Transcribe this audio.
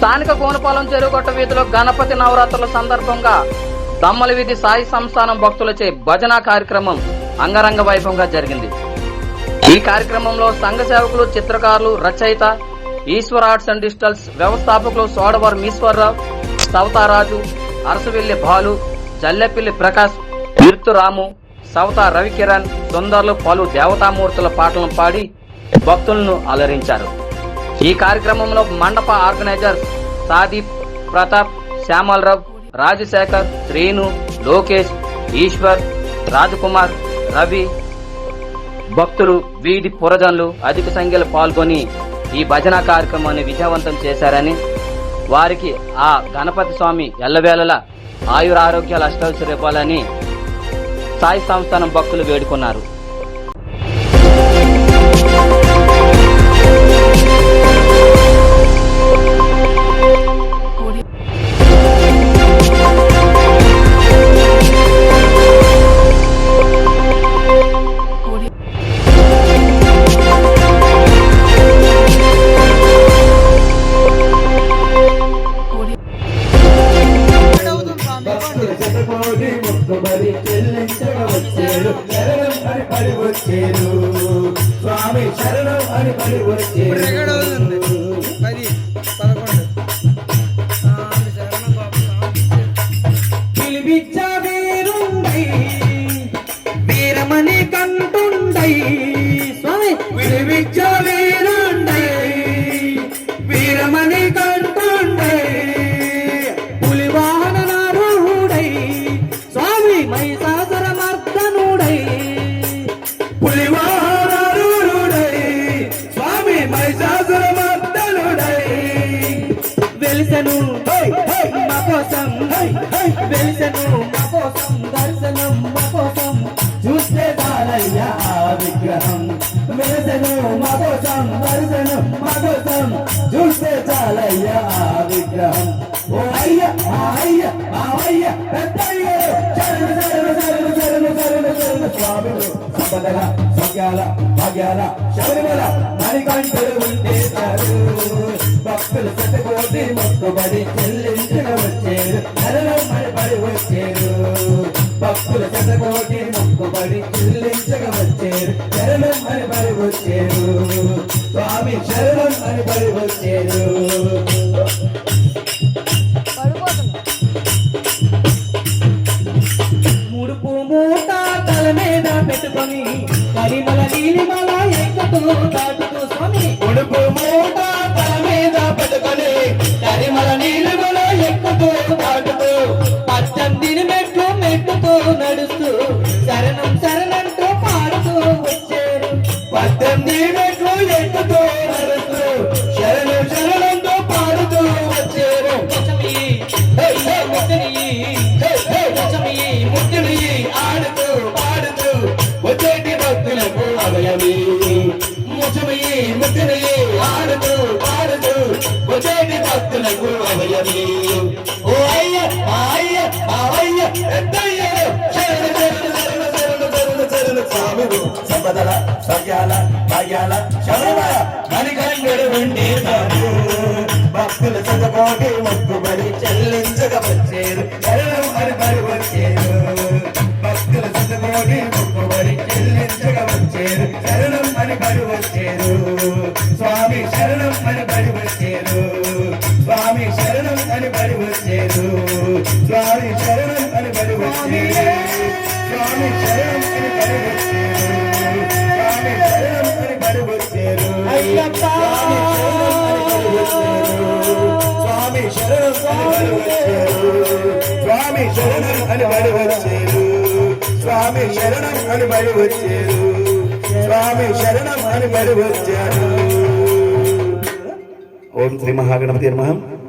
స్థానిక గోనపాలెం చెరుగొట్ట వీధిలో గణపతి నవరాత్రుల సందర్భంగా దమ్మల వీధి సాయి సంస్థానం భక్తులచే భజన కార్యక్రమం అంగరంగ వైభవంగా జరిగింది. ఈ కార్యక్రమంలో సంఘ సేవకులు చిత్రకారులు రచయిత ఈశ్వర్ ఆర్ట్స్ అండ్ డిజిటల్స్ వ్యవస్థాపకులు సోడవరం ఈశ్వరరావు సవతారాజు అరసవెల్లి బాలు జల్లెపిల్లి ప్రకాష్ కీర్తు రాము సవతా రవికిరణ్ సుందర్లు పలు దేవతామూర్తుల పాటలను పాడి భక్తులను అలరించారు. ఈ కార్యక్రమంలో మండప ఆర్గనైజర్స్ సాదీప్ ప్రతాప్ శ్యామలరావు రాజశేఖర్ శ్రీను లోకేష్ ఈశ్వర్ రాజకుమార్ రవి. భక్తులు వీధి పురజనులు అధిక సంఖ్యలో పాల్గొని ఈ భజన కార్యక్రమాన్ని విజయవంతం చేశారని వారికి ఆ గణపతి స్వామి ఎల్లవేళలా ఆయురారోగ్యాలు అష్టౌశ్వర్య ఇవ్వాలని సాయి సంస్థానం భక్తులు వేడుకున్నారు. చెల్లించవచ్చేరు శరణం అని పడి వచ్చేను. స్వామి శరణం అని పడి వచ్చేను. వెలిసెను మా కోసం. వెలిసెను మా కోసం. దర్శనం మా కోసం. చూస్తే చాలయ్యా ఆ విగ్రహం. వెలిసెను మా కోసం. దర్శనం మా కోసం. చూస్తే చాలయ్యా ఆ విగ్రహం. ఓ అయ్య మా అయ్య మా అయ్య పెద్దయ్య స్వామిలు సంపదల సత్యాల భాగ్యాల శబరిమల మణికంఠులు ఉండేశారు. భక్తులు శతకోటి మొక్కుబడి చెల్లించిన వచ్చేరు. శరణం మడిపడి వచ్చేరు. భక్తులు శతకోటి మొక్కుబడి చెల్లించక వచ్చేరు. శరణం మడిపడి వచ్చేరు. స్వామి శరణం మడిపడి వచ్చేరు. కరిమల నీలిమల ఎక్కుతూ దాటుతూ స్వామి ఉడుపు మూట తల మీద పెట్టుకొని కరిమల నీలిమల ఎక్కుతూ దాటుతూ పచ్చందిని మెట్లు మెట్టుతూ నడుస్తూ భక్తులకు అభయమి ముచ్చమి ముట్టని వచ్చేటి భక్తులకు ఓ అయ్య మా అయ్య మా అయ్య పెద్దయ్య సంపదల సౌఖ్యాల భాగ్యాల శబరిమల మణికంఠుడు ఉండే భక్తుల మొక్కుబడి చెల్లించక వచ్చేరు. వచ్చేరు శరణం అని పడి వచ్చేరు స్వామి శరణం అని పడి వచ్చేరు స్వామి శరణం అని పడి వచ్చేరు స్వామి శరణం అని పడి వచ్చేరు స్వామి శరణం అని పడి వచ్చేరు అయ్యప్ప స్వామి శరణం అని పడి వచ్చేరు స్వామి శరణం అని పడి వచ్చేరు స్వామి శరణం అని పడి వచ్చేరు స్వామి శరణం అని పడి వచ్చారు ओम श्री महागणपति नमः